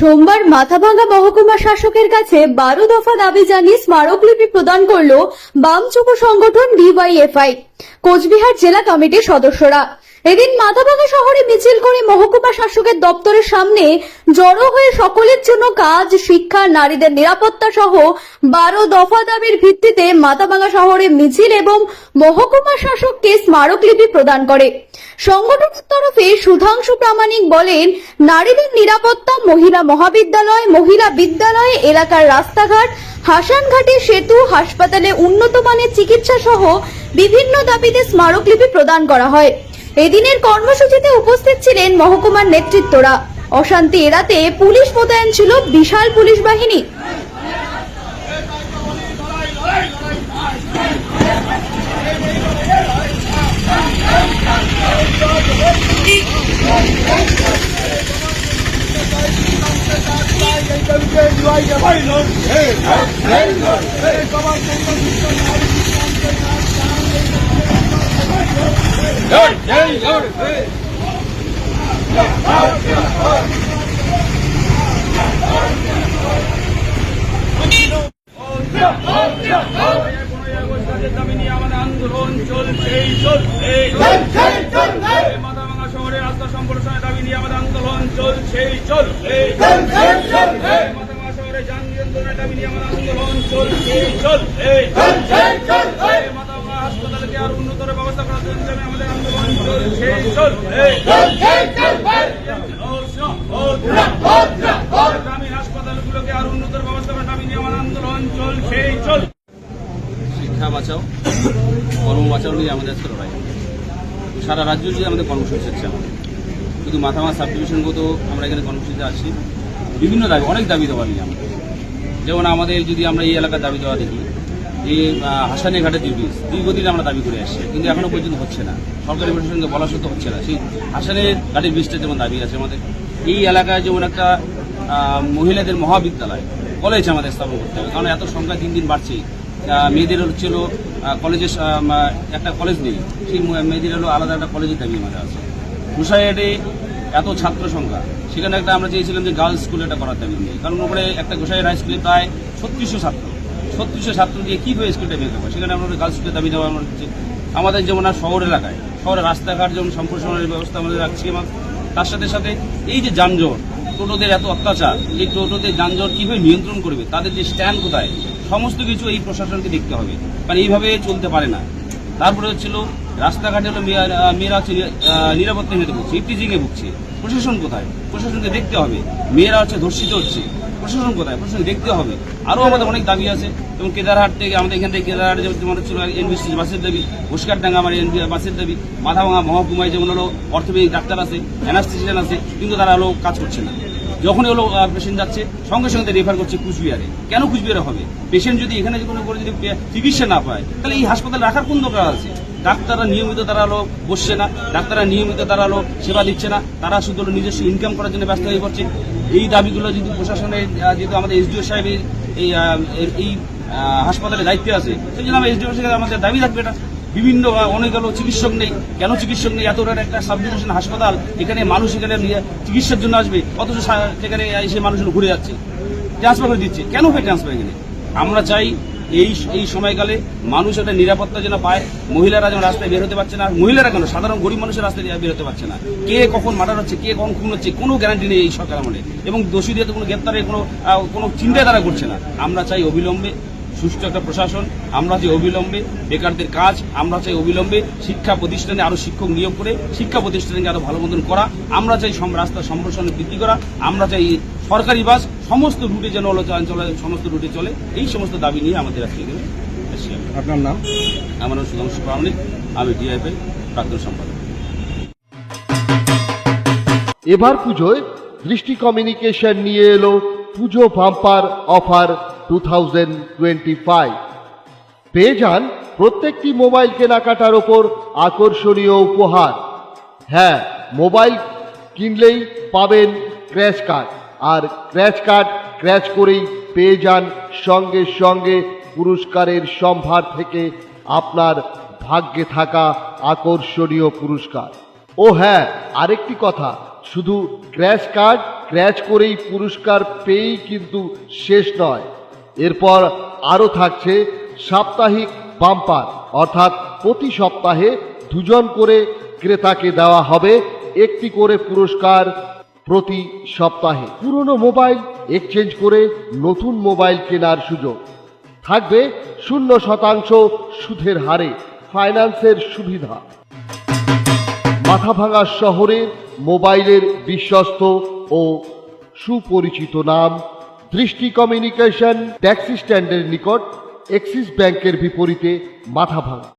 সোমবার মাথাভাঙ্গা মহকুমা শাসকের কাছে বারো দফা দাবি জানিয়ে স্মারকলিপি প্রদান করল বাম যুব সংগঠন ডিওয়াইএফআই। কোচবিহার জেলা কমিটির সদস্যরা। এদিন মাথাভাঙ্গা শহরে মিছিল করে মহকুমা শাসকের দপ্তরের সামনে জড়ো হয়ে সকলের জন্য কাজ, শিক্ষা, নারীদের নিরাপত্তা সহ বারো দফা দাবির ভিত্তিতে মাথাভাঙ্গা শহরে মিছিল এবং মহকুমা শাসককে স্মারকলিপি প্রদান করে। সংগঠনের তরফে সুধাংশু প্রামাণিক বলেন, নারীদের নিরাপত্তা মহিলা মহাবিদ্যালয়, মহিলা বিদ্যালয়, এলাকার রাস্তাঘাট, হাসানঘাটে সেতু, হাসপাতালে উন্নত মানের চিকিৎসা সহ বিভিন্ন দাবিতে স্মারকলিপি প্রদান করা হয়। এদিনের কর্মসূচিতে উপস্থিত ছিলেন মহকুমার নেতৃত্বরা। অশান্তি এড়াতে পুলিশ মোতায়েন ছিল বিশাল পুলিশ বাহিনী। আন্দোলন চলছে চলছে মাথাভাঙা শহরে রাস্তা সম্প্রসারণের দাবি নিয়ে আমাদের আন্দোলন চলছে চলছে মাথাভাঙা শহরে যান নিয়ন্ত্রণের দাবি নিয়ে আমাদের আন্দোলন চলছে চলছে মাথাভাঙা হাসপাতালকে আর উন্নতর ব্যবস্থা করার জন্য আমাদের আন্দোলন চলছে চলছে শিক্ষা বাঁচাও, কর্ম বাঁচাও নিয়ে আমাদের আজকে লড়াই। সারা রাজ্য জুড়ে আমাদের কর্মসূচি হচ্ছে আমাদের। শুধু মাথামা সাব ডিভিশনগত আমরা এখানে কর্মসূচিতে আছি। বিভিন্ন দাবি, অনেক দাবি দেওয়া নিয়ে আমাদের যেমন আমাদের যদি আমরা এই এলাকার দাবি দেওয়া দেখি যে আহ, হাসানি ঘাটের যে ব্রিজ দীর্ঘদিন আমরা দাবি করে আসছি। কিন্তু এখনও পর্যন্ত হচ্ছে না। সরকারি প্রশাসনকে বলা সত্ত্বেও হচ্ছে না। সেই হাসানের ঘাটের ব্রিজটা যেমন দাবি আছে আমাদের এই এলাকায় যেমন একটা মহিলাদের মহাবিদ্যালয় কলেজ আমাদের স্থাপন করতে হবে। কারণ এত সংখ্যা দিন দিন বাড়ছে। মেয়েদের হচ্ছিল কলেজের একটা কলেজ নেই। সেই মেয়েদের হলো আলাদা একটা কলেজের দাবি আমাদের আছে। মুসাইয়াডে এত ছাত্র সংখ্যা সেখানে একটা আমরা চেয়েছিলাম যে গার্লস স্কুল একটা করার দাবি নেই। কারণ ওপরে একটা গোসাইয়ের হাই স্কুলে প্রায় ছত্রিশশো ছাত্র। ছত্রিশশো ছাত্র দিয়ে কীভাবে স্কুলটা মেয়ে দেবো সেখানে আমরা গার্লস স্কুলের দাবি দেওয়া আমরা হচ্ছে আমাদের যেমন আর শহর এলাকায় শহরে রাস্তাঘাট যেমন সম্প্রসারণের ব্যবস্থা আমাদের রাখছি, এবং তার সাথে সাথে এই যে যানজট, টোটোদের এত অত্যাচার, এই টোটোদের যানজট কীভাবে নিয়ন্ত্রণ করবে? তাদের যে স্ট্যান্ড কোথায়? সমস্ত কিছু এই প্রশাসনকে দেখতে হবে। কারণ এইভাবে চলতে পারে না। তারপরে হচ্ছিল, রাস্তাঘাটে হলো মেয়েরা হচ্ছে নিরাপত্তা নিরাপত্তাহীনতা ভুগছে ইফটিজিংয়ে ভুগছে। প্রশাসন কোথায়? প্রশাসনকে দেখতে হবে। মেয়েরা হচ্ছে ধর্ষিত হচ্ছে। প্রশাসন কোথায়? প্রশাসন দেখতে হবে। আরও আমাদের অনেক দাবি আছে, যেমন কেদারহাট থেকে আমাদের এখান থেকে কেদারহাট যেমন হচ্ছিল এনবিসি বাসের দাবি ঘোষকারডাঙ্গা আমার এনবি বাসের দাবি, মাথাভাঙা মহকুমায় যেমন হলো অর্থোপেডিক ডাক্তার আছে অ্যানাস্থেশিয়ান আছে, কিন্তু তারা হলো কাজ করছে না। যখনই হলো পেশেন্ট যাচ্ছে, সঙ্গে সঙ্গে রেফার করছে কুচবিহারে। কেন কুচবিহারে হবে? পেশেন্ট যদি এখানে কোনো করে যদি চিকিৎসা না পায়, তাহলে এই হাসপাতাল রাখার কোন দরকার আছে? ডাক্তাররা নিয়মিত তারা বসছে না, ডাক্তাররা নিয়মিত তারা সেবা দিচ্ছে না, তারা শুধু নিজস্ব ইনকাম করার জন্য ব্যস্ত হয়ে পড়ছে। এই দাবিগুলো যদি প্রশাসনের যেহেতু আমাদের এসডিও সাহেবের এই এই হাসপাতালে দায়িত্বে আছে, সেই জন্য আমরা এসডিও সাহেব আমাদের দাবি থাকবে এটা। বিভিন্ন অনেক হলো চিকিৎসক নেই। কেন চিকিৎসক নেই? এত একটা সাব ডিভিশন হাসপাতাল, এখানে মানুষ এখানে চিকিৎসার জন্য আসবে, অথচ সেখানে এসে মানুষগুলো ঘুরে যাচ্ছে। ট্রান্সফার করে দিচ্ছে। কেন হয় ট্রান্সফার এখানে? আমরা চাই এই এই সময়কালে মানুষ একটা নিরাপত্তা যেন পায়, মহিলারা যেন রাস্তায় বের হতে পারছে না, মহিলারা কেন? সাধারণ গরিব মানুষের রাস্তায় বের হতে পারছে না। কে কখন মার্ডার হচ্ছে, কে কখন খুন হচ্ছে, কোনো গ্যারান্টি নেই এই সরকার আমলে। এবং দোষীদের তো কোনো গ্রেপ্তারের কোনো কোনো চিন্তাই তারা করছে না। আমরা চাই অবিলম্বে সুষ্ঠু একটা প্রশাসন, আমরা চাই অবিলম্বে বেকারদের কাজ, আমরা চাই অবিলম্বে শিক্ষা প্রতিষ্ঠানে আরও শিক্ষক নিয়োগ করে, শিক্ষা প্রতিষ্ঠানকে আরও ভালো মতন করা, আমরা চাই রাস্তা সম্প্রসারণ বৃদ্ধি করা, আমরা চাই সরকারি বাস সমস্ত রুটে যেন হলো চলে চলে সমস্ত রুটে চলে। এই সমস্ত দাবি নিয়ে আমাদের আজকে এখানে আপনার নাম? আমার নাম সুধাংশু প্রামাণিক। আমি ডিআইপি প্রাক্তন সম্পাদক। এবার পুজোয় দৃষ্টি কমিউনিকেশন নিয়ে এলো Puja bumper offer two thousand twenty five পেয়ে যান প্রত্যেকটি মোবাইল কেনাকাটার ওপর আকর্ষণীয় উপহার। হ্যাঁ মোবাইল কিনলেই পাবেন ক্র্যাশ কার্ড আর ক্র্যাশ কার্ড ক্র্যাচ করেই পেয়ে যান সঙ্গে সঙ্গে পুরস্কারের সম্ভার থেকে আপনার ভাগ্যে থাকা আকর্ষণীয় পুরস্কার। ও হ্যাঁ আরেকটি কথা, শুধু ক্র্যাশ কার্ড ক্র্যাচ করেই পুরস্কার পেয়েই কিন্তু শেষ নয়। এরপর আরও থাকছে সাপ্তাহিক বাম্পার, অর্থাৎ প্রতি সপ্তাহে দুজন করে ক্রেতাকে দেওয়া হবে একটি করে পুরস্কার প্রতি সপ্তাহে পুরনো মোবাইল এক্সচেঞ্জ করে নতুন মোবাইল কেনার সুযোগ। থাকবে শূন্য শতাংশ সুদের হারে ফাইন্যান্সের সুবিধা। মাথাভাঙা শহরে মোবাইলের বিশ্বস্ত ও সুপরিচিত নাম দৃষ্টি কমিউনিকেশন ট্যাক্সি স্ট্যান্ডের নিকট এক্সিস ব্যাংকের বিপরীতে মাথাভাঙা।